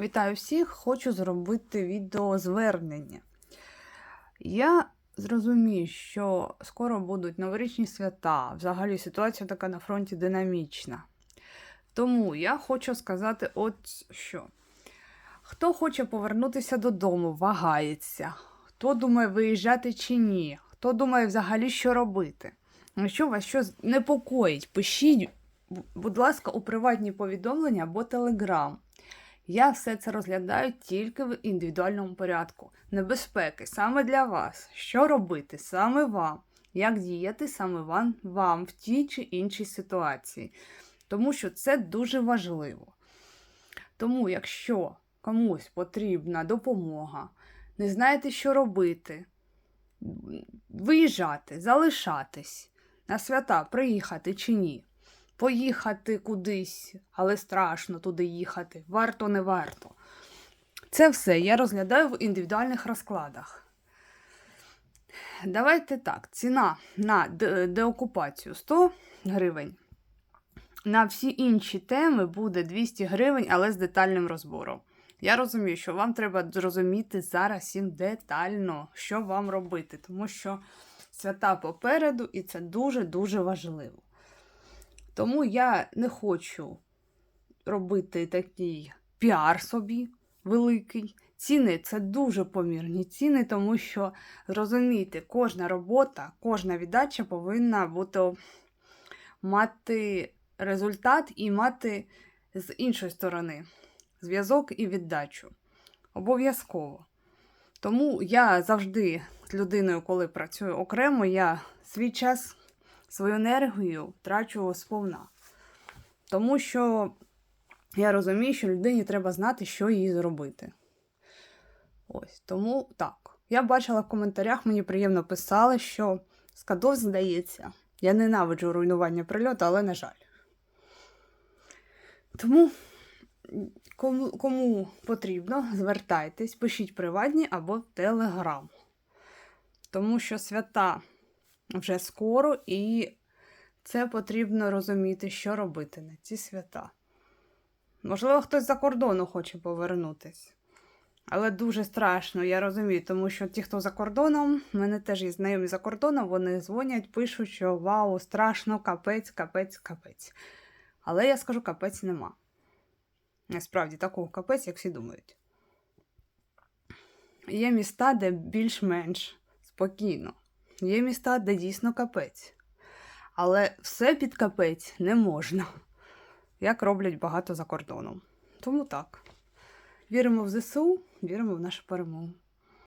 Вітаю всіх! Хочу зробити відеозвернення. Я зрозумію, що скоро будуть новорічні свята. Взагалі ситуація така на фронті динамічна. Тому я хочу сказати от що. Хто хоче повернутися додому, вагається. Хто думає, виїжджати чи ні, хто думає взагалі, що робити. Якщо вас щось непокоїть, пишіть, будь ласка, у приватні повідомлення або телеграм. Я все це розглядаю тільки в індивідуальному порядку. Небезпеки саме для вас. Що робити саме вам? Як діяти саме вам, вам в тій чи іншій ситуації. Тому що це дуже важливо. Тому, якщо комусь потрібна допомога, не знаєте, що робити, виїжджати, залишатись на свята, приїхати чи ні, поїхати кудись, але страшно туди їхати, варто, не варто. Це все я розглядаю в індивідуальних розкладах. Давайте так, ціна на деокупацію 100 гривень. На всі інші теми буде 200 гривень, але з детальним розбором. Я розумію, що вам треба зрозуміти зараз всім детально, що вам робити, тому що свята попереду, і це дуже-дуже важливо. Тому я не хочу робити такий піар собі великий. Ціни це дуже помірні ціни, тому що зрозумійте, кожна робота, кожна віддача повинна бути мати результат і мати з іншої сторони зв'язок і віддачу. Обов'язково. Тому я завжди з людиною, коли працюю окремо, я свій час, свою енергію трачу сповна. Тому що я розумію, що людині треба знати, що їй зробити. Ось, тому так. Я бачила в коментарях, мені приємно писали, що Скадов здається. Я ненавиджу руйнування прильоту, але на жаль. Тому кому, кому потрібно, звертайтесь, пишіть приватні або в Телеграм. Тому що свята вже скоро, і це потрібно розуміти, що робити на ці свята. Можливо, хтось за кордону хоче повернутись. Але дуже страшно, я розумію, тому що ті, хто за кордоном, в мене теж є знайомі за кордоном, вони дзвонять, пишуть, що вау, страшно, капець, капець, капець. Але я скажу, капець нема. Насправді такого капець, як всі думають. Є міста, де більш-менш спокійно. Є міста, де дійсно капець. Але все під капець не можна, як роблять багато за кордоном. Тому так. Віримо в ЗСУ, віримо в нашу перемогу.